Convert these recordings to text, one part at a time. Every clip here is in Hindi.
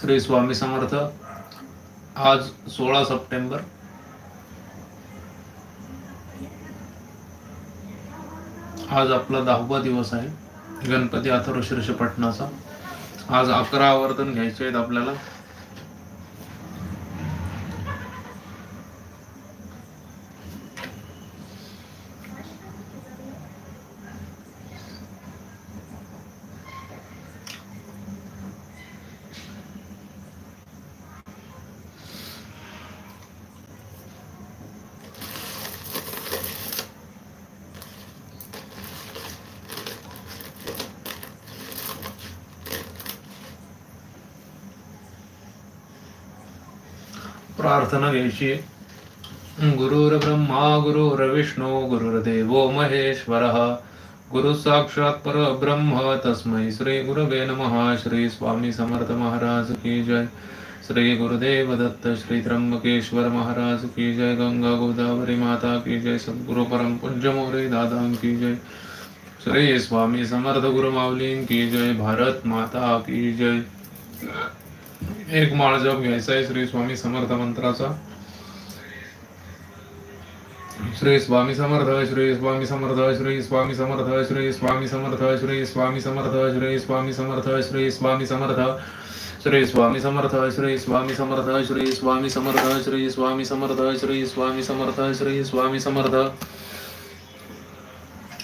श्री स्वामी समर्थ आज सोळा सप्टेंबर. आज आपला दहावा दिवस आहे गणपती अथर्व शीर्ष आज अकरा आवर्तन घ्यायचे आहेत आपल्याला. प्रार्थना घ्यायची गुरुर्ब्रह्मा गुरुर्विष्णू गुरुर्देवो महेश्वर। गुरु साक्षात परब्रह्म, तस्मै श्री गुरुवे नमः। श्री स्वामी समर्थ महाराज की जय। श्री गुरुदेव दत्त श्री त्र्यंबकेश्वर महाराज की जय। गंगा गोदावरी माता की जय। सद्गुरु परम पूज्य मोरे दादा की जय। श्री स्वामी समर्थ गुरु माऊलीं की जय। भारत माता की जय। एक माळ जप घ्यायचा आहे श्री स्वामी समर्थ मंत्राचा श्री स्वामी समर्थ श्री स्वामी समर्थ श्री स्वामी समर्थ श्री स्वामी समर्थ श्री स्वामी समर्थ श्री स्वामी समर्थ श्री स्वामी समर्थ श्री स्वामी समर्थ श्री स्वामी समर्थ श्री स्वामी समर्थ श्री स्वामी समर्थ श्री स्वामी समर्थ श्री स्वामी समर्थ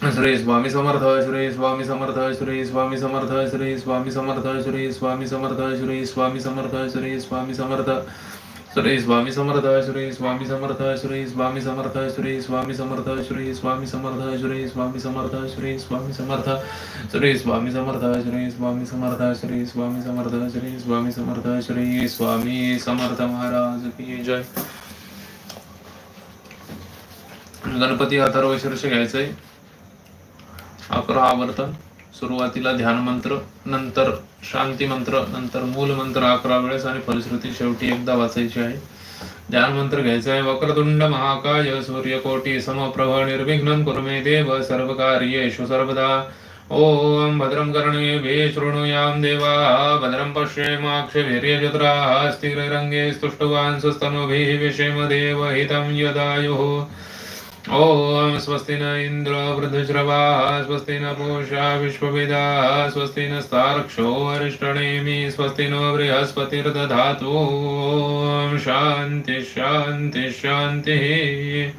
श्री स्वामी समर्थ श्री स्वामी समर्थ श्री स्वामी समर्थ श्री स्वामी समर्थ श्री स्वामी समर्थ श्री स्वामी समर्थ श्री स्वामी समर्थ श्री स्वामी समर्थ श्री स्वामी समर्थ श्री स्वामी समर्थ श्री स्वामी समर्थ श्री स्वामी समर्थ श्री स्वामी समर्थ श्री स्वामी समर्थ श्री स्वामी समर्थ श्री स्वामी समर्थ श्री स्वामी समर्थ श्री स्वामी समर्थ श्री स्वामी समर्थ महाराज की जय गणपती अथर्व शीर्ष घ्यायचंय अकरा आवर्तन सुरुवातीला ध्यान मंत्र नंतर शांती मंत्र नंतर मूल मंत्र अकरा वेळेस आणि फलश्रुती शेवटी एकदा वाचायची आहे. ध्यान मंत्र घ्यायचा आहे. वक्रतुंड महाकाय सूर्यकोटी समप्रभ निर्विघ्नं कुरु देव सर्व कार्येषु सर्वदा. ॐ भद्रं कर्णे शृणुयां देवाः भद्रं पश्येमाक्षभिर्यजत्राः स्थिररङ्गे स्तुष्टवान् सुस्तनुभिः विषेम देवहितं यदायुः। ॐ स्वस्ति न इन्द्र वृद्धश्रवाः स्वस्ति न पूषा विश्वविदाः स्वस्ति नस्तार्क्षो अरिष्टनेमि स्वस्ति नो बृहस्पतिर्दधातु। ॐ शान्ति शान्ति, शान्तिः।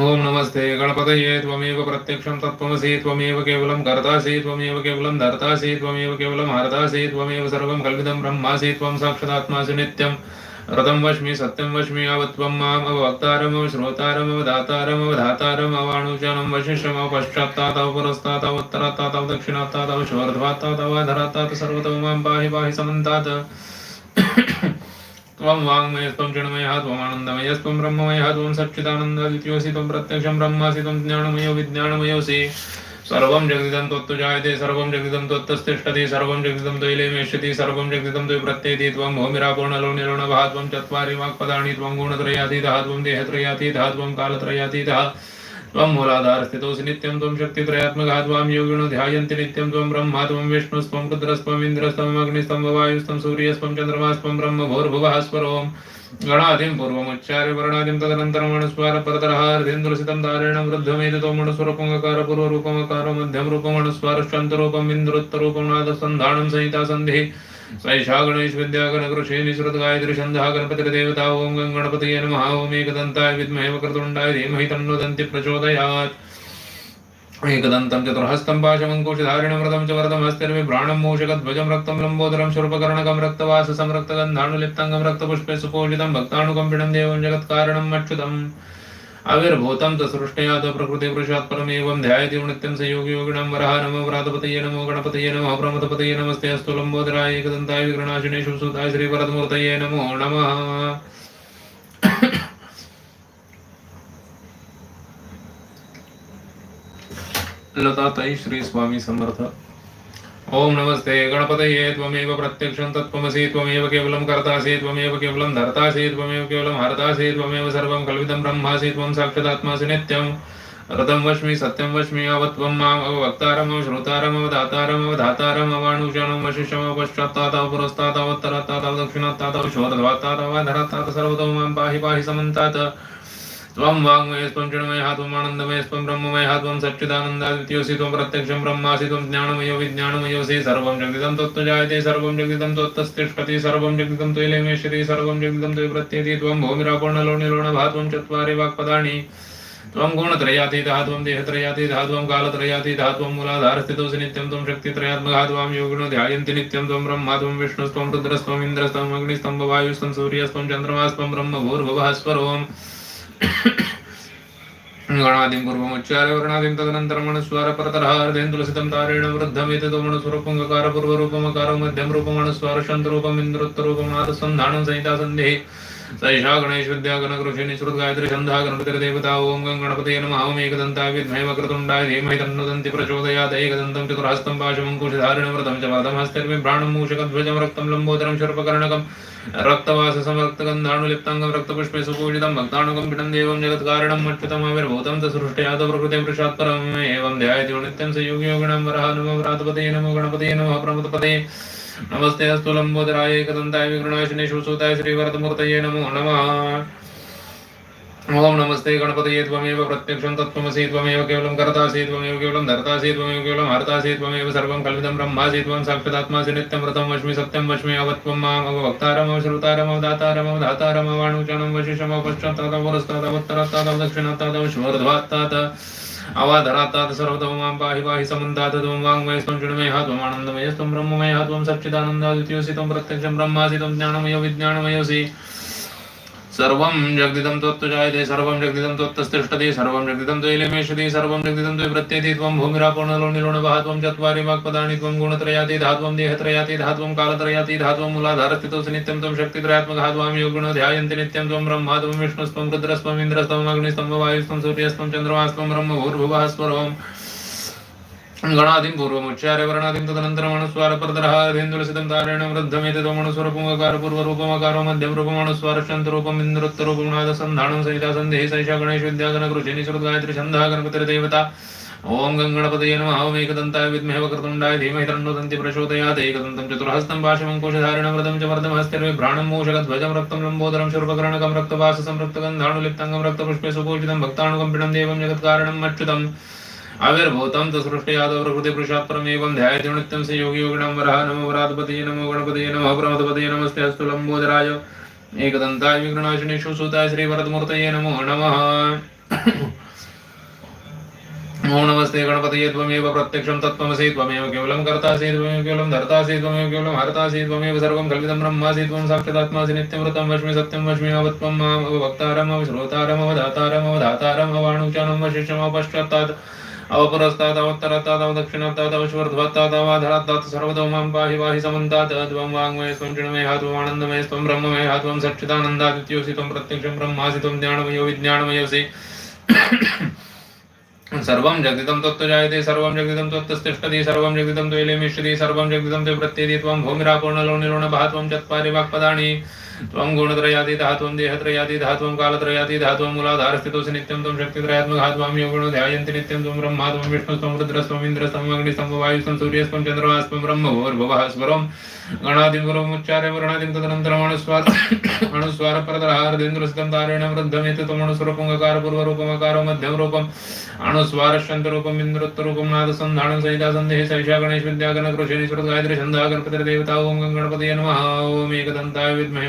ॐ नमस्ते, गणपतये त्वमेव प्रत्यक्षं तत्त्वमसि, त्वमेव केवलं कर्तासि, त्वमेव केवलं धर्तासि, त्वमेव केवलं हर्तासि, त्वमेव सर्वं कल्पितं ब्रह्मासि, त्वं साक्षादात्मासि नित्यं रतं वश्मि सत्यं वश्मि यावत्त्वं माम् अवक्तारम् श्रोतारम् अवधातारम् अवधातारम् अवाणुजनं वशिष्यम् पश्चात्तातव, पुरस्तातव, उत्तरात्तातव, दक्षिणात्तातव शोर्ध्वात्तातव अधरात्तात सर्वतो माँ पाहि पाहि समन्तात्। त्वं वाङ्मयस्त्वं चिन्मयः त्वमानन्दमयस्त्वं ब्रह्ममयः, त्वं सच्चिदानन्दद्वितीयोऽसि त्वं प्रत्यक्षं ब्रह्मासि, त्वं ज्ञानमयो, विज्ञानमयोऽसि। सर्वं जगदिदं त्वत्तु जायते, सर्वं जगदिदं त्वत्तस्तिष्ठति सर्वं जगदिदं त्वयिलेमेष्यति सर्वं जगदिदं त्वयि प्रत्येति, त्वं भूमिरापूर्णलो निलोणभः त्वं चत्वारि वाक्पदानि, त्वं गुणत्रयातीतः, त्वं देहत्रयातीतः, त्वं कालत्रयातीतः, त्वं मूलाधारस्थितोऽसि नित्यं त्वं शक्तित्रयात्मकः, त्वां योगिनो ध्यायन्ति नित्यं त्वं ब्रह्मा, त्वं विष्णुस्त्वं रुद्रस्त्वम् इन्द्रस्त्वम् अग्निस्त्वं वायुस्त्वं सूर्यस्त्वं चन्द्रमास्त्वं ब्रह्म, भूर्भुवः स्वरोम्। गणादिं पूर्वमुच्चार्य वर्णादिं तदनन्तरमनुस्वार परतरहार्धेन्द्रसितं दारेण वृद्धमेततोमणुस्वरपुङ्गकार पूर्वरूपमकारो मध्यं रूपमनुस्वारश्चन्तरूपम् इन्द्रोत्तरूपं नादसन्धानं सहिता सन्धिः सैषा छन्दः गणपतिर्देवता ॐ गं गणपतये नमः ॐ एकदन्ताय विद्महे वक्रतुण्डाय धीमहि तन्नो दन्ति प्रचोदयात्। एकदन्तं चतुर्हस्तं पाशमङ्कुशधारिणं व्रतं च वरदं हस्तिर्विभ्राणं मूषकध्वजं रक्तं लम्बोदरं शूर्पकर्णकं रक्तवाससं रक्तगन्धाणुलिप्तङ्गं रक्तपुष्पे सुपूजितं भक्तानुकम्पिणं देवं जगत्कारणं मच्युतम् आविर्भूतं च सृष्टयात् प्रकृतिपुरुषात् परमेवं ध्यायति नित्यं स योगी योगिणां वरः नमो व्रातपतये नमो गणपतये नमः प्रमथपतये नमस्ते अस्तु लम्बोदराय एकदन्ताय विघ्नाशिने शुभसुताय श्रीवरदमूर्तये नमो नमः लताताई श्री स्वामी समर्थ ओम नमस्ते, गणपतये त्वमेव प्रत्यक्षं तत्त्वमसि त्वमेव केवलं कर्तासि त्वमेव केवलं धर्तासि त्वमेव केवलं हर्तासि त्वमेव सर्वं कल्पितं ब्रह्मासि त्वं साक्षादात्मासि नित्यं। रतं वश्मि, सत्यं वश्मि अवत्वं माम् अवक्तारमव श्रोतारमव, दातारमव, धातारमव अणुषणं वशिषमव पश्चात्तातव, पुरस्तातव, उत्तरात्तातव, दक्षिणात्तातव शोधवात्तातव धरात्तात सर्वतो माँ पाहि पाहि समन्तात्। त्वं वाङ्मयस्त्वं चिन्मयः त्वमानन्दमयस्त्वं ब्रह्ममयः त्वं सच्चिदानन्दादित्योऽसि त्वं प्रत्यक्षं ब्रह्मासि त्वं ज्ञानमयो विज्ञानमयोऽसि सर्वं जगदिदं त्वत्तु सर्वं जगदिदं त्वत्तस्तिष्ठति सर्वं जगदिदं त्वयिलेमेष्यति सर्वं जगदिदं त्वयि प्रत्येति, त्वं त्वं चत्वारि वाक्पदानि। त्वं मूलाधारस्थितोऽसि नित्यं त्वं त्वां योगिनो ध्यायन्ति नित्यं त्वं ब्रह्मा त्वं विष्णुस्त्वं रुद्रस्त्वम् इन्द्रस्त्वम् अग्निस्त्वं वायुस्त्वं सूर्यस्त्वं चन्द्रमास्त्वं भूर्भुवः स्वरोम् गणादिं पूर्वमुच्चार्य वर्णादिं तदनन्तरम् अनुस्वार परतरहार्धेन्दुलसितं तारेण वृद्धमेतदोमणुस्वरूपङ्गकार पूर्वरूपमकारो मध्यं रूपमनुस्वार शन्तरूपम् इन्द्रोत्तरूपं नादसन्धानं सहिता सन्धिः सैषा गणेश विद्या गणकृषि निःसृत गायत्री छन्दः गणपतिर्देवता ॐ गं गणपतये नमः। ॐ एकदन्ताय विद्महे वक्रतुण्डाय धीमहि तन्नो दन्ति प्रचोदयात्। एकदन्तं चतुर्हस्तं पाशमङ्कुशधारिणं व्रतं च वरदं हस्तिर्बिभ्राणं मूषकध्वजं रक्तं लम्बोदरं शर्पकर्णकं रक्तवाससमरक्तगन्धाणुलिप्ताङ्गं रक्तपुष्पे सुपूजितं भक्तानुकम्पितं देवं जगत्कारणं मच्युतमविर्भूतं च सृष्टयात् प्रकृते पुरुषात् परम् एवं ध्यायति नित्यं स योगी योगिणां वरः नमो व्रातपतये नमो गणपतये नमः प्रमतपतये नमस्ते अस्तु लम्बोदराय एकदन्ताय विघ्नाशिने सुसूताय श्रीवरदमूर्तये नमो नमः। ओम नमस्ते गणपतये त्वमेव प्रत्यक्षं तत्त्वमसि त्वमेव केवलं कर्तासि त्वमेव केवलं धर्तासि त्वमेव केवलं हर्तासि त्वमेव सर्वं कल्पितं ब्रह्मासि त्वं साक्षादात्मासि नित्यं व्रतं वश्मि सत्यं वश्मि अवत्वं माम् अवक्तारमव श्रुतारमव दातारमव पश्चात्तादव दक्षिणात्तादव अवाधरात्तात् सर्वतो माँ पाहि पाहि समन्तात् त्वं वाङ्मयस्त्वं चिन्मयः त्वमानन्दमयस्त्वं ब्रह्ममयः त्वं प्रत्यक्षं ब्रह्मासि त्वं ज्ञानमयो विज्ञानमयोऽसि सर्वं जगदिदं त्वत्तु सर्वं जगदिदं त्वत्तस्तिष्ठति, सर्वं जगदिदं त्वयिलेमेष्यति सर्वं जगदिदं त्वयि त्वं भूमिरापूर्णलो चत्वारि वाक्पदानि, त्वं गुणत्रयाति, धात्वं देहत्रयाति, धात्वं कालत्रयाति, धात्वं मूलाधारस्थितोऽसि नित्यं त्वं शक्तित्रयात्मकः, त्वां ध्यायन्ति नित्यं, त्वं ब्रह्मा, त्वं विष्णुस्त्वं रुद्रस्त्वम् इन्द्रस्त्वम् अग्निस्त्वं, वायुस्त्वं सूर्यस्त्वं, चन्द्रमास्त्वं भूर्भुवः स्वरोम् गणादिं पूर्वमुच्चार्य वर्णादिं तदनन्तरमनुस्वार परतरहार्धेन्दुलसितं तारेण वृद्धमेतदोमणुस्वरपुङ्गकार पूर्वरूपमकारो मध्यं रूपमनुस्वार शन्तरूपम् इन्द्रोत्तरूपं नादसन्धानं सहिता सन्धिः सैषा गणेश विद्यागणकृषि निःसृत गायत्री छन्दः गणपतिर्देवता ॐ गङ्गणपतये नमः ॐ एकदन्ताय विद्महे वक्रतुण्डाय धीमहि तन्नो दन्ति प्रचोदयात् एकदन्तं चतुर्हस्तं पाशमङ्कुशधारिणं व्रतं च वर्धं हस्तिर्विभ्राणं मूषकध्वजं रक्तं लम्बोदरं शूर्पकर्णकं रक्तवाससं रक्तगन्धाणुलिप्तङ्गं रक्तपुष्पे सुपूजितं भक्तानुकम्पिणं देवं जगत्कारणं मच्युतम् आविर्भूतं च सृष्टयादव प्रकृतिपुरुषात् परमेवं ध्यायति नित्यं स योगी योगिणां वरः, नमो व्रातपतये नमो गणपतये नमः प्रमथपतये नमस्ते, अस्तु लम्बोदराय। एकदन्ताय विघ्नाशिने सुसूताय श्रीवरदमूर्तये नमो नमः। ओम नमस्ते गणपतये, त्वमेव तत्त्वमसि, त्वमेव केवलं कर्तासि, त्वमेव केवलं धर्तासि, त्वमेव केवलं हर्तासि, त्वमेव सर्वं कल्पितं ब्रह्मासि, त्वं साक्षादात्मासि, नित्यमृतं वश्मि, सत्यं वश्मि अवपुरस्तादवत्तरतादव दक्षिणतादव श्वर्ध्वत्तादवाधरात्तात् पाहि समन्तात् वाङ्मय आनन्दमय त्वं सच्चिदानन्दादित्योऽसि त्वं प्रत्यक्षं ब्रह्मासि त्वं ज्ञानमयो विज्ञानमयोऽसि सर्वं सर्वं सर्वं सर्वं प्रत्येति त्वं त्वं चत्वारि वाक्पदानि। त्वं गुणत्रयातीतः त्वं देहत्रयातीतः त्वं कालत्रयातीतः त्वं मूलाधारस्थितोऽसि नित्यं त्वं ध्यायन्ति नित्यं त्वं ब्रह्मा त्वं विष्णुस्त्वं सूर्यस्त्वं चन्द्रमास्त्वं ब्रह्म भूर्भुवः स्वरम् गणादिं गुरुमुच्चार्य वर्णादिं तदनन्तरम् अनुस्वार अनुस्वार तारेण वृद्धमेति त्वमनुस्वरूपङ्गकार पूर्वरूपमकारो मध्यं अणुस्वारशन्तरूपम् इन्द्रोत्तरूपं नादसन्धानं सैषा गणेश गणपतिर्देवता ॐ गणपतये नमः। ॐ एकदन्ताय विद्महे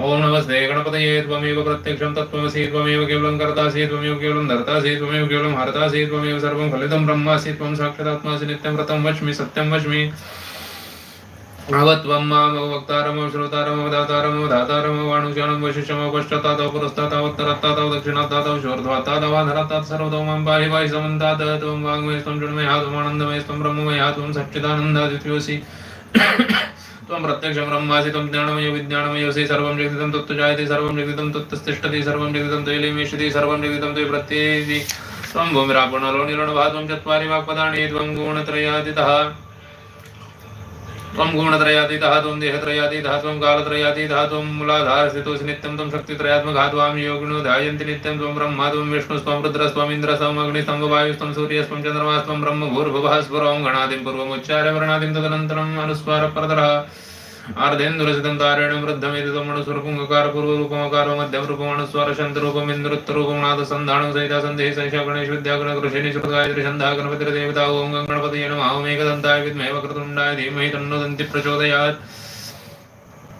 ओम नमस्ते गणपतये त्वमेव प्रत्यक्षं तत्त्वमसि त्वमेव केवलं कर्तासि त्वमेव केवलं धर्तासि त्वमेव केवलं हरतासि त्वमेव सर्वं फलितं ब्रह्मासि त्वं साक्षादात्मासि नित्यं व्रतं वच्मि, सत्यं वच्मि। सर्वतो माँ पाहि पाहि त्वं वाङ्मय त्वं जन्मय त्वमानन्दमय त्वं सच्चिदानन्दादित्योऽसि। त्वं प्रत्यक्षं ब्रह्मासि त्वं ज्ञानमय विज्ञानमयोऽसि सर्वं जगदिदं तत्तुजायते सर्वं जगदिदं तत्तस्तिष्ठति सर्वं जगदिदं तैलीमिष्यति सर्वं जगदिदं तै प्रत्येति त्वं भूमिरापुणलो निरणभा त्वं चत्वारि वाक्पदानि त्वं गुणत्रयादितः। त्वं गुणत्रयातीतः त्वं देहत्रयातीतः त्वं कालत्रयातीतः त्वं मूलाधारस्थितोऽसि नित्यं त्वं शक्तित्रयात्मकः त्वां योगिनो ध्यायन्ति नित्यं त्वं ब्रह्मा त्वं विष्णुस्त्वं रुद्रस्त्वम् इन्द्रस्त्वम् अग्निस्त्वं वायुस्त्वं सूर्यस्त्वं चन्द्रमास्त्वं ब्रह्म भूर्भुवः स्फुरं गणादिं पूर्वमुच्चार्य वर्णादिं तदनन्तरम् अनुस्वारपरतरः अर्धेन्दुरसितं तारेण वृद्धमिति तमणुस्वरूपङ्कार पूर्वरूपमकारो मध्यं रूपमणुस्वर शन्तरूपम् इन्द्रुत्तरूपं नादसन्धानं सहिता सन्देः सैषा गणेश विद्यागण कृषिणि श्रुतगायत्री छन्दः गणपतिर्देवता ॐ गणपतये नमः ओमेकदन्ताय विद्महे वक्रतुण्डाय धीमहि तन्नो दन्ति प्रचोदयात्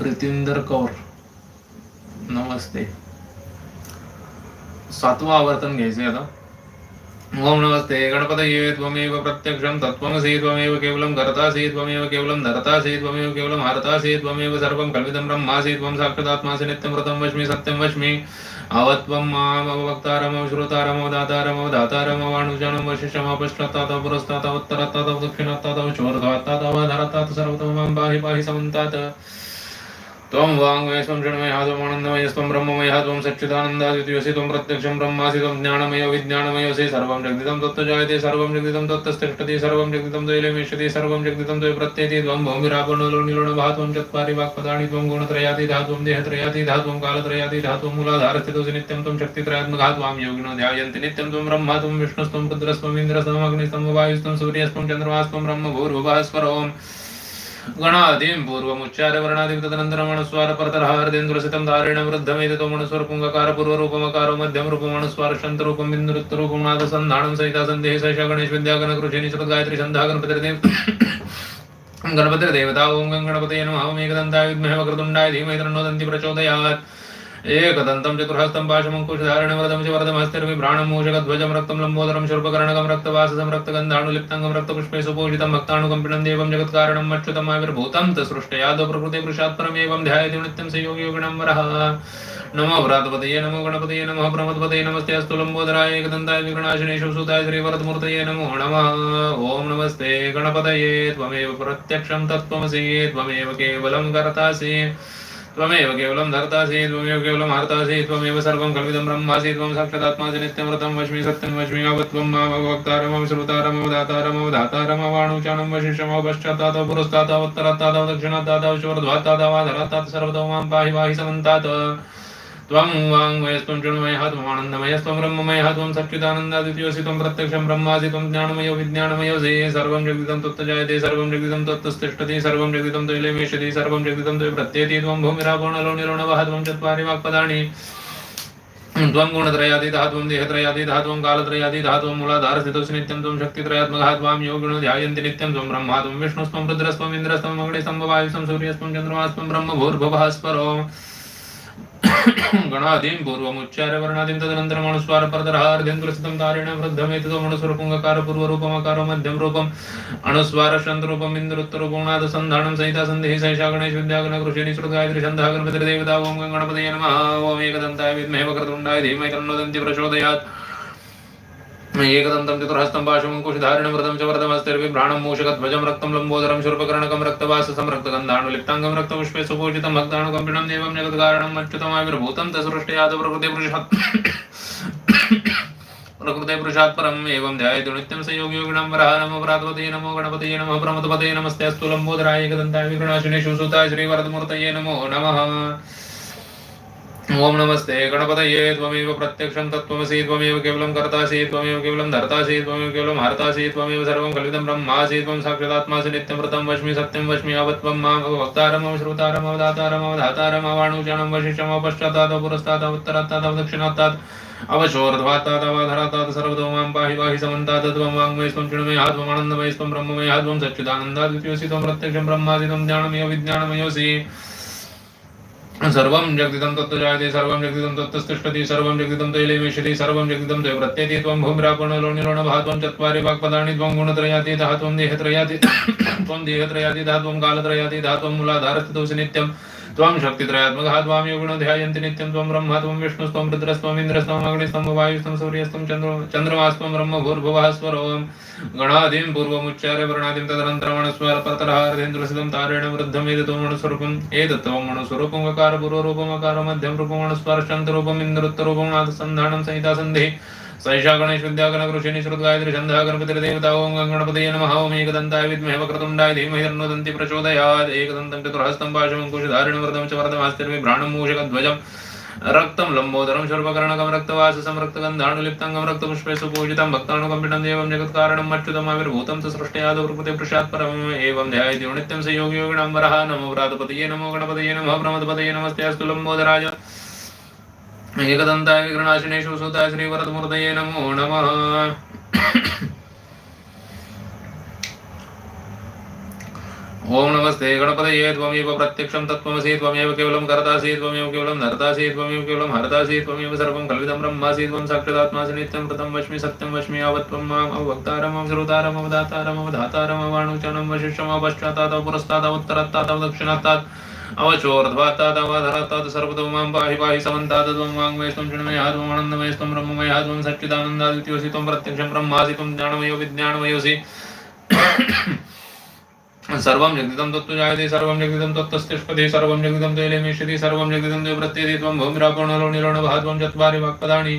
प्रितिंदर कौर. नमस्ते. सातवा आवर्तन घ्यायचे आता. ओम नमस्ते. गणपतये त्वमेव प्रत्यक्षं तत्त्वमसि त्वमेव केवलं कर्तासि त्वमेव केवलं धर्तासि त्वमेव केवलं हर्तासि त्वमेव सर्वं कल्पितं ब्रह्मासि त्वं साक्षादात्मासि नित्यं व्रतं वच्मि सत्यं वच्मि अवत्वं मामवक्तारमव श्रोतारमव दातारमव दातारमव अणुजनं वशिष्यमव पश्चात्तातव उत्तरात्तात दक्षिणात्तात दक्षिणात्तातव शोर्ध्वात्तातव सर्वतो मां पाहि पाहि समन्तात्. त्वं वाङ्मय स्वं षण्मय त्वमानन्दमय स्वं ब्रह्ममय त्वं सच्चिदानन्दादित्योऽसि त्वं प्रत्यक्षं ब्रह्मासि त्वं ज्ञानमय विज्ञानमयोऽसि सर्वं जगदिदं तत्त्वजायते सर्वं जगदिदं तत्तस्तिष्ठति सर्वं जगदिदं द्वैलमिष्यति सर्वं जगदिदं द्वै प्रत्येति त्वं त्वं चत्वारि वाक्पदानि, त्वं गुणत्रयाति धात्वं देहत्रयाति धात्वं कालत्रयाति धात्वं मूलाधारस्थितोऽसि नित्यं त्वं शक्तित्रयात्मकः त्वां योगिनो ध्यायन्ति, नित्यं त्वं ब्रह्मा त्वं विष्णुस्त्वं वायुस्त्वं, सूर्यस्त्वं, चन्द्रमास्त्वं ब्रह्म भूर्भुवः स्वरोम्। गणादिं पूर्वमुच्चार्य वर्णादिं तदनन्तरमनुस्वार परतरहार्देन्द्रसितं धारेण वृद्धमेततो मनुस्वर पुङ्गकार पूर्वरूपमकारो मध्यं रूपमनुस्वार शन्तरूपं बिन्दुरुत्तरूपं नादसन्धानं सहिता सन्देः सैषा गणेश विद्यागण कृषिणि श्रुतगायत्री छन्दः गणपतिर्देव गणपतिर्देवता ॐ गणपतये नमः ॐ एकदन्ताय विद्महे वक्रतुण्डाय धीमहि तन्नो दन्ति प्रचोदयात् एकदन्तं चतुर्हस्तं पाशमङ्कुशधारणवरदं च वरदमस्तिर्विभ्राणं मूषकध्वजं रक्तं लम्बोदरं शूर्पकर्णकं रक्तवाससं रक्तगन्धाणुलिप्ताङ्गं रक्तपुष्पे सुपूजितं भक्तानुकम्पिणं देवं जगत्कारणम् अच्युतमाविर्भूतं तसृष्टयादौ प्रकृते पुरुषात्परमेवं ध्यायति नित्यं स योगियोगिणं वरः नमो व्रातपतये नमो गणपतये नमः प्रमदपतये नमस्ते अस्तु लम्बोदराय एकदन्ताय विगणाशिनेषु सुताय श्रीवरदमूर्तये नमो नमः ॐ नमस्ते गणपतये त्वमेव प्रत्यक्षं तत्त्वमसि त्वमेव केवलं कर्तासि त्वमेव केवलं धर्तासि, त्वमेव केवलं हर्तासि त्वमेव सर्वं कल्पितं ब्रह्मासि, त्वं साक्षादात्मासि नित्यमृतं वच्मि सत्यं वच्मि यावत्त्वं मामवक्तारमव श्रुतारमव दातारमव धातारमव वाणुचानं वशिष्यमव पश्चात्तात् पुरस्तात् दक्षिणात्तात् शोर्ध्वात्तात् सर्वतो माँ पाहि पाहि समन्तात्। त्वं वाङ्मयस्त्वं चिण्मयः त्वमानन्दमयस्त्वं ब्रह्ममयः त्वं सच्चिदानन्दादित्योऽसि त्वं प्रत्यक्षं ब्रह्मासि त्वं ज्ञानमयो विज्ञानमयोऽसि सर्वं जगदिदं सर्वं जगदिदं सर्वं जगदिदं सर्वं जगदिदं प्रत्येति त्वं भूमिरापोणलो त्वं चत्वारि वाक्पदानि। त्वं त्वं त्वं त्वं मूलाधारस्थितोऽसि नित्यं त्वं शक्तित्रयात्मकः त्वां ध्यायन्ति नित्यं त्वं त्वं विष्णुस्त्वं रुद्रस्त्वम् इन्द्रस्त्वम् अग्निस्त्वं वायुस्त्वं सूर्यस्त्वं चन्द्रमास्त्वं गणादीं पूर्वमुच्चार्य वर्णादीं तदनन्तरम् अनुस्वार परतरहार्धिं कृसितं तारेण वृद्धमेततो मनुस्वरूपङ्गकार पूर्वरूपमकारो मध्यं रूपम् अनुस्वार शन्तरूपम् इन्द्रोत्तरूपं सन्धानं सहिता सन्धिः सैषा गणेश विद्यागण कृषिणि श्रुतगायत्री छन्दः गणपतिर्देवता ॐ गणपतये नमः। ॐ एकदन्ताय विद्महे वक्रतुण्डाय धीमहि तन्नो दन्ति प्रचोदयात्। एकदन्तं चतुर्हस्तं पाशमङ्कुशधारिणं व्रतं च व्रतमस्तिर्विभ्राणं मूषकध्वजं रक्तं लम्बोदरं शूर्पकर्णकं रक्तवाससं रक्तगन्धाणुलिप्ताङ्गं रक्तपुष्पे सुपूजितं भक्ताणुकम्पिणं देवं जगत्कारणं मच्युतमाविर्भूतं तसृष्टयाद प्रकृते पुरुषात् प्रकृते पुरुषात् परम् एवं ध्यायतु नित्यं स वरः नमो प्रातपतये नमो गणपतये नमः प्रमदपतये नमस्ते अस्तु लम्बोदराय एकदन्ताय विघ्नाशिने सुसूताय श्रीवरदमूर्तये नमो नमः ओम नमस्ते, गणपतये त्वमेव प्रत्यक्षं तत्त्वमसि, त्वमेव केवलं कर्तासि, त्वमेव केवलं धर्तासि, त्वमेव केवलं हर्तासि त्वमेव सर्वं कल्पितं ब्रह्मासि, त्वं साक्षादात्मासि नित्यमृतं वच्मि सत्यं वच्मि यावत्त्वं माँ भक्तारमव, श्रुतारमव, दातारमव, धातारमव वाणुचाणं वशिष्यमव पश्चात्तात्, पुरस्तात्, उत्तरात्तात्, दक्षिणात्तात् अवशोर्ध्वात्तादवधरात्तात् सर्वतो माँ पाहि पाहि समन्तात्, त्वं वाङ्मयस्त्वं चिण्मयः त्वमानन्दमयस्त्वं ब्रह्ममयः त्वं सच्चिदानन्दादित्योऽसि त्वं प्रत्यक्षं ब्रह्मासि, त्वं ज्ञानमयो विज्ञानमयोऽसि सर्वं जगदिदं तत्त्वजायते सर्वं जगदिदं तत्तस्तिष्ठति सर्वं जगदिदं तैलेमेष्यति सर्वं जगदिदं तय प्रत्येति, त्वं भूमिरापणलोनिरोणभः त्वं चत्वारि वाक्पदानि, त्वं गुणत्रयाति धात्वं देहत्रयाति त्वं देहत्रयातीतः त्वं कालत्रयातीतः त्वं मूलाधारस्थितोऽसि नित्यं त्वं शक्तित्रयात्मकः त्वां योगिनो ध्यायन्ति नित्यं त्वं ब्रह्म, त्वं विष्णुस्त्वं रुद्रस्त्वम् इन्द्रस्त्वम् अग्निस्त्वं वायुस्त्वं सूर्यस्त्वं चन्द्र चन्द्रमास्त्वं ब्रह्म भूर्भुवः स्वरोम् गणादीं पूर्वमुच्चार्य वर्णादीं तदनन्तरमणस्वरपरतरहार्धेन्द्रसिदं तारेण वृद्धमेततो मणुस्वरूपम् एतत्त्वं मणुस्वरूपं वकार पूर्वरूपम् अकार मध्यं रूपम् अणुस्वर शन्तरूपम् इन्द्रोत्तरूपं सैषा गणेश विद्यागण कृषिणि श्रुतगायत्री छन्दः गणपतिर्देवता ॐ गणपतये नमः ॐ एकदन्ताय विद्महे वक्रतुण्डाय धीमहि तन्नो दन्ति प्रचोदयात् एकदन्तं चतुर्हस्तं पाशमङ्कुशधारिणं च वरदमास्तिर्विभ्राणं मूषकध्वजम् रक्तं लम्बोदरं शर्वकर्णकं रक्तवाससं रक्तगन्धाणुलिप्तङ्गं रक्तपुष्पे सुपूजितं भक्तानुकम्पितं देवं जगत्कारणम् अच्युतमाविर्भूतं च सृष्टयादौ प्रकृते पुरुषात् परम् एवं ध्यायति नित्यं स योगी योगिणां वरः नमो व्रातपतये नमो गणपतये नमः प्रमदपतये नमस्ते अस्तु लम्बोदराय एकदन्ताय विघ्नाशिनेषु सुताय श्रीवरदमूर्तये नमो नमः ओम नमस्ते, गणपतये त्वमेव प्रत्यक्षं तत्त्वमसि त्वमेव केवलं कर्तासि, त्वमेव केवलं धर्तासि त्वमेव केवलं हर्तासि, त्वमेव सर्वं कल्पितं ब्रह्मासि, त्वं साक्षादात्मासि नित्यं कृतं वच्मि सत्यं वच्मि यावत्त्वं माम् अवक्तारमव श्रोतारमव दातारमव पाहि पाहि, समन्तात्, त्वं वाङ्मयस्त्वं सच्चिदानन्दादित्योऽसि, त्वं प्रत्यक्षं ब्रह्मासि, त्वं ज्ञानमयो विज्ञानमयोऽसि सर्वं जगदिदं तत्त्वजायते सर्वं जगदिदं तत्तस्तिष्ठति सर्वं जगदिदं तैलेमेष्यति सर्वं जगदिदं ते प्रत्येति त्वं भूमिरापणलो निरणवः त्वं चत्वारि वाक्पदानि।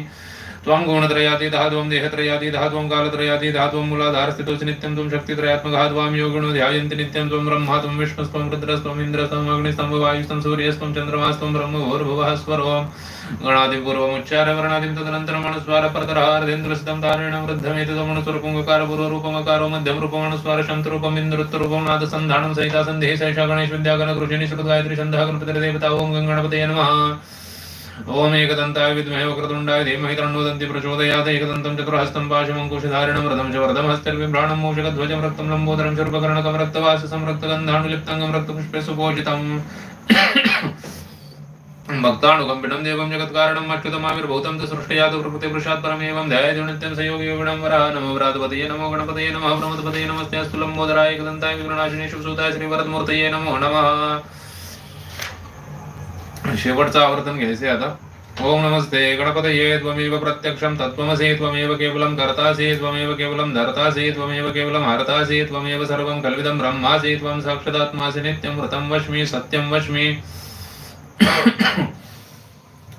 त्वं गुणत्रयातीतः त्वं देहत्रयातीतः त्वं कालत्रयातीतः त्वं मूलाधारस्थितोऽसि नित्यं त्वं शक्तित्रयात्मकः त्वां योगिनो ध्यायन्ति नित्यं त्वं ब्रह्मा, त्वं विष्णुस्त्वं रुद्रस्त्वम् इन्द्रस्त्वम् अग्निस्त्वं वायुस्त्वं सूर्यस्त्वं चन्द्रमास्त्वं ब्रह्म भूर्भुवः स्वरोम् परतरहार्धेन्द्रस्तं तारेण सहिता सैषा नमः। ओम एकदन्ताय विद्महे वक्रतुण्डाय धीमहि तन्नो दन्ति प्रचोदयात् एकदन्तं चतुर्हस्तं पाशमङ्कुशधारिणं रथं च वरदमहस्तिर्विभ्राणं मूषकध्वजं रक्तं लम्बोदरं शूर्पकर्णकं रक्तवाससं रक्तगन्धाणुलिप्तङ्गं रक्तपुष्पे सुपूजितम् भक्तानुकम्पिनं देवं जगत्कारणम् अच्युतमाविर्भूतं च सृष्टयात् प्रकृते पुरुषात् परमेवं ध्यायति नित्यं स योगी योगिणं वरः नमो व्रातपतये नमो गणपतये नमः प्रमदपतये शेवटचं आवर्तन घ्यायचे आता. ओम नमस्ते. गणपतये त्वमेव प्रत्यक्षं तत्त्वमसि त्वमेव केवलं कर्तासि त्वमेव केवलं धर्तासि त्वमेव केवलं हर्तासि त्वमेव सर्वं कल्विदं ब्रह्मासि त्वं साक्षादात्मासि नित्यं वृतं वश्मि सत्यं वश्मि।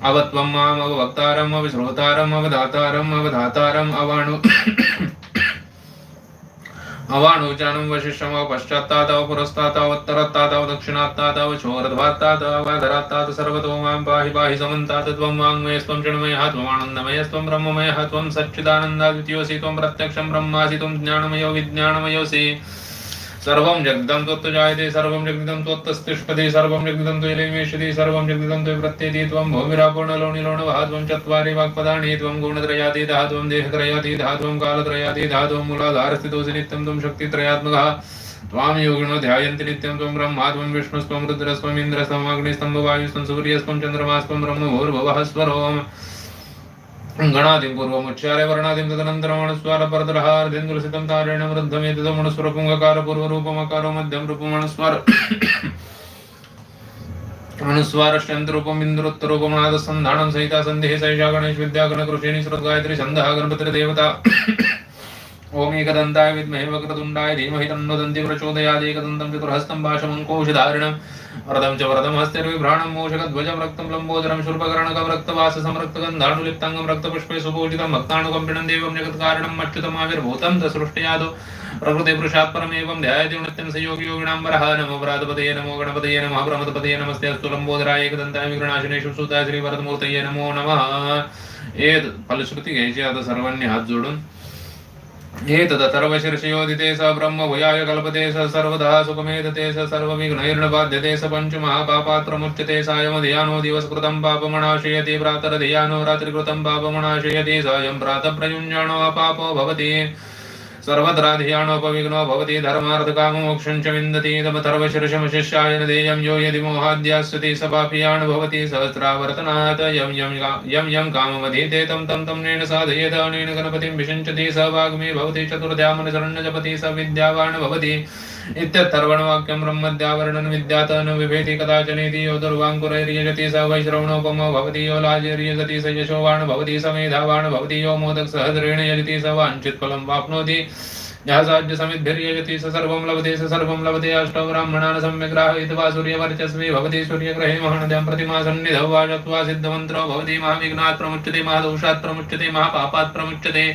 अवत्वं माम् अवक्तारम् अविश्रोतारम् अवधातारम् अवधातारम् अवाणु। अवाणुजानं वशिष्ठम् पश्चात्तादव, पुरस्तादव, उत्तरत्तादव, दक्षिणात्तादव, चोरध्वात्तादव वाधरात्तात् सर्वतो माँ पाहि पाहि समन्तात् त्वं वाङ्मयस्त्वं चिन्मयः त्वमानन्दमयस्त्वं ब्रह्ममयः, त्वं सच्चिदानन्दाद्वितीयोऽसि त्वं प्रत्यक्षं ब्रह्मासि, त्वं ज्ञानमयो विज्ञानमयोऽसि। सर्वं जगदं त्वत्त जायते सर्वं जगदिदं त्वत्तस्तिष्ठति सर्वं जगदिदं त्वयैवेशति सर्वं जगदिदं त्वयि प्रत्येति त्वं भूमिरापूर्णलोणिलोणवः त्वं चत्वारि वाक्पदानि, त्वं गुणत्रयातीतः त्वं देहत्रयातीतः त्वं कालत्रयातीतः त्वं मूलाधारस्थितोऽसि नित्यं त्वं शक्तित्रयात्मकः। त्वां योगिनो ध्यायन्ति नित्यं त्वं विष्णुस्त्वं रुद्रस्त्वम् इन्द्रस्त्वम् अग्निस्त्वं वायुस्त्वं सूर्यस्त्वं चन्द्रमास्त्वं स्वरोम्। गणादिं पूर्वमुच्चार्य वर्णादिं तदनन्तरमणस्वार परतरहार्दिन्दुलसितं तारेण वृद्धमेतदमणस्वरपुङ्गकार पूर्वरूपमकारो मध्यं रूपमणस्वार अनुस्वारश्चन्द्रूपम् इन्द्रोत्तरूपमनादसन्धानं सहिता सन्धिः सैषा गणेश विद्या गणकृषिणी श्रुतगायत्री छन्दः गणपतिर्देवता ॐ एकदन्ताय विद्महे वक्रतुण्डाय धीमहि तन्नो दन्ति प्रचोदयात् एकदन्तं चतुर्हस्तं पाशमङ्कोषधारिणम् वरदं च वरदं हस्तिर्विभ्राणं मूषकध्वजं रक्तं लम्बोदरं शूर्पकर्णकं रक्तवाससंरक्तगन्धानुलिप्ताङ्गं रक्तपुष्पे सुपूजितं भक्तानुकम्पिणं देवं जगत्कारणम् अच्युतमाविर्भूतं तसृष्ट्यादो। प्रकृतिपुरुषात् परमेवं ध्यायति नित्यं स योगियोगिणां वरः नमो व्रातपतये नमो गणपतये नमः। प्रमदपतये नमस्ते। अस्तु लम्बोदराय एकदन्ताय विघ्नाशिनेषु सुताय श्रीवरदमूर्तये नमो नमः। एतत् फलश्रुती घ्यायची आता सर्वांनी हात जोडून एतदथर्वशीर्षयोदिते स ब्रह्म भूयाय कल्पते स सर्वदा सुखमेधते स सर्वविघ्नैर्णबाध्यते स पञ्चमहापापात्रमुच्यते सायमधियानो दिवसकृतं पापमनाशयति प्रातरधियानो रात्रिकृतं पापमनाशयति सायं प्रातः अपापो भवति सर्वत्राधियाणोपविघ्नो भवति धर्मार्थकाममोक्षं च विन्दति तमथर्वशिरशमशिष्याय न देयं यो यदि मोहाद्यास्यति स पापीयान् भवति सहस्रावर्तनात्। यं यं यं यं काममधीते तं तं तं नेन साधयेत अनेन गणपतिं विषञ्चति स वाग्मी भवति चतुर्ध्यामनशरण्यजपति स विद्यावान् भवति। इत्यर्थर्वणवाक्यं ब्रह्मद्यावर्णन विद्यात न विभेति कदाचनेति यो दुर्वाङ्कुरैर्यजति स वैश्रवणोपमो भवति यो लाजिर्यजति स यशोवान् भवति स मेधावान् भवति यो मोदक सहद्रेण यजति स वाञ्छित् फलं वाप्नोति यः साध्यसमिद्भिर्यजति स सर्वं लभते स सर्वं लभते अष्टौ ब्राह्मणान् सम्यग्राहयित्वा सूर्यवर्चस्वी भवति सूर्यग्रहे महनद्यां प्रतिमा सन्निधौ वा चत्वा सिद्धमन्त्रो भवति महाविघ्नात् प्रमुच्यते महादोषात् प्रमुच्यते महापापात् प्रमुच्यते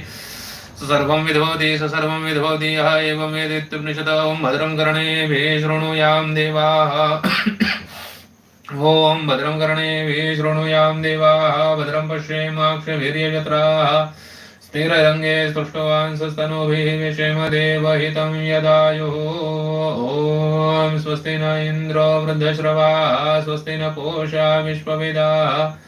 सर्वं विधवति स सर्वं विधवति, यः एवं वेदित्युपनिषदं, भद्रं कर्णेभिः शृणुयां देवाः। ॐ भद्रं कर्णेभिः शृणुयां देवाः, भद्रं पश्येमाक्षभिर्यजत्राः स्थिररङ्गे स्पृष्टवांसस्तनूभिः विषेमदेवहितं यदायुः। ॐ स्वस्ति न इन्द्रो वृद्धश्रवाः, स्वस्ति न पूषा विश्वविदाः।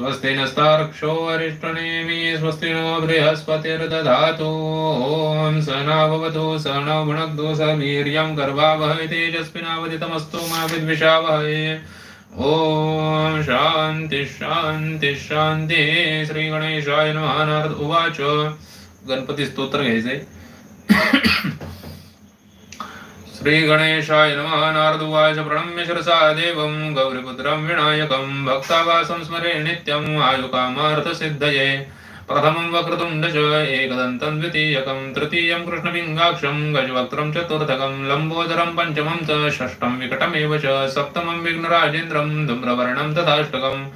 स्वस्ति नस्तार्क्षो अरिष्टनेमि स्वस्ति नो बृहस्पतिर्दधातु ॐ स न भवतु स न भुणक्तु स वीर्यं गर्वावहै तेजस्विनावदितमस्तु मा विद्विषावहै। ॐ शान्ति शान्ति शान्ति। श्रीगणेशाय नमः नारद उवाच। गणपती स्तोत्र घ्यायचंय। श्रीगणेशाय नमः नारदुवाच प्रणम्य शिरसा देवं गौरीपुत्रं विनायकं भक्तावासं स्मरे नित्यम् आयुकामार्थसिद्धये प्रथमं वक्रतुण्ड एकदन्तं द्वितीयकं तृतीयं कृष्णलिङ्गाक्षं गजवक्त्रं चतुर्थकं लम्बोदरं पञ्चमं च षष्ठं विकटमेव च सप्तमं विघ्नराजेन्द्रं धूम्रवर्णं तथाष्टकम्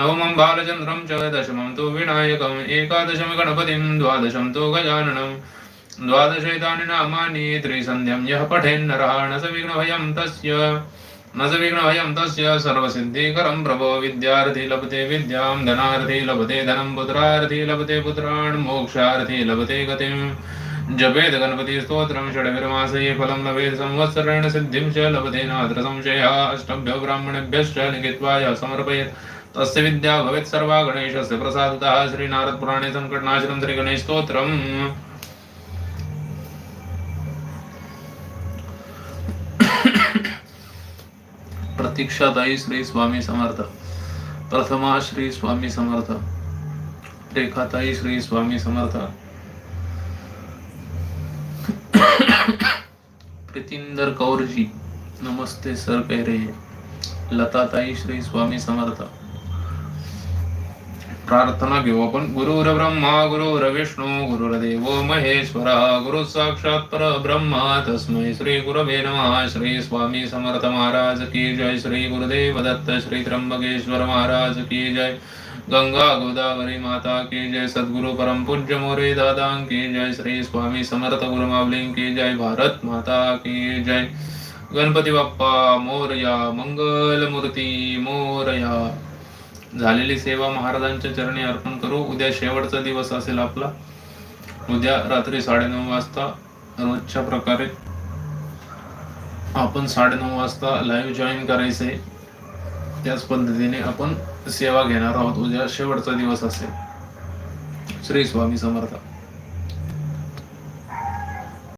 नवमं बालचन्द्रं च दशमं तु विनायकम् एकादशं गणपतिं द्वादशं तु गजाननम् द्वादशैतानि नामानि त्रिसन्ध्यं यः पठेन्नरः न स विघ्नभयं तस्य। न स विघ्नभयं तस्य सर्वसिद्धिकरं प्रभो विद्यार्थी लभते विद्यां, धनार्थी लभते धनं, पुत्रार्थी लभते पुत्रान्, मोक्षार्थी लभते जपेद गणपति स्तोत्रं षड्भिर्मासये फलं लभेत्, संवत्सरेण सिद्धिं च लभते नात्र संशयः। अष्टभ्यो ब्राह्मणेभ्यश्च लिखित्वा यः तस्य विद्या भवेत् सर्वा गणेशस्य प्रसादतः। श्रीनारदपुराणे सङ्कटनाशनं श्रीगणेशस्तोत्रम् प्रतीक्षाताई श्री स्वामी समर्थ। प्रथमा श्री स्वामी समर्थ। रेखाताई श्री स्वामी समर्थ। प्रीतिंदर कौर जी नमस्ते सर कह रहे हैं। लताताई श्री स्वामी समर्थ। प्रार्थना घेऊ आपण गुरुर ब्रह्मा गुरुर विष्णू गुरुर्देव महेश्वरा। गुरु साक्षात परब्रह्मा तस्मै श्री गुरवे नमः। श्री स्वामी समर्थ महाराज की जय। श्री गुरुदेव दत्त, श्री त्र्यंबकेश्वर महाराज की जय। गंगा गोदावरी माता की जय। सद्गुरु परम पूज्य मोरे दादा की जय। श्री स्वामी समर्थ गुरु मावली की जय। भारत माता की जय। गणपती बाप्पा, मोरया मंगल मूर्ती मोरया। झालेली सेवा महाराजांच्या चरणी अर्पण करू. उद्या शेवटचा दिवस असेल आपला. उद्या रात्री साडेनऊ वाजता रोजच्या प्रकारे आपण साडेनऊ वाजता लाईव्ह जॉईन करायचे. त्याच पद्धतीने आपण सेवा घेणार आहोत. उद्या शेवटचा दिवस असेल. श्री स्वामी समर्थ.